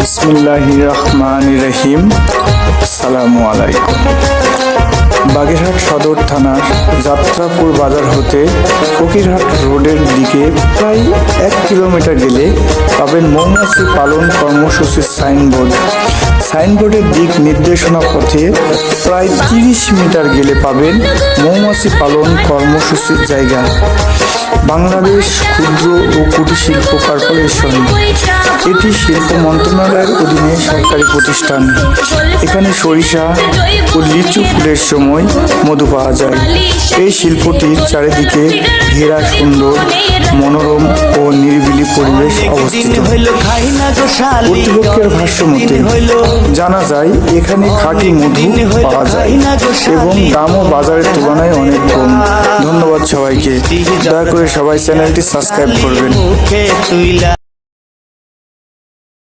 বিসমিল্লাহ রহমান রহিম সালামু আলাইকুম। বাগেরহাট সদর থানার যাত্রাপুর বাজার হতে ফকিরহাট রোডের দিকে প্রায় এক কিলোমিটার গেলে পাবেন মৌমাছি পালন কর্মসূচির সাইনবোর্ড। সাইনবোর্ডের দিক নির্দেশনা পথে প্রায় তিরিশ মিটার গেলে পাবেন মৌমাছি পালন কর্মসূচির জায়গা। বাংলাদেশ ক্ষুদ্র ও কুটির শিল্প কর্পোরেশন এটি শিল্প মন্ত্রণালয়ের অধীনে সরকারি প্রতিষ্ঠান। এখানে সরিষা ও লিচু ফুলের সময় মধু পাওয়া যায়। এই শিল্পটির চারিদিকে ঘেরা সুন্দর মনোরম ও নিরিবিলি পরিবেশ অবস্থিত। কর্তৃপক্ষের ভাষ্য মতে জানা যায় এখানে খাঁটি মধু পাওয়া যায় এবং দামও বাজারের তুলনায় অনেক কম। ধন্যবাদ সবাইকে। দয়া করে সবাই চ্যানেলটি সাবস্ক্রাইব করবেন।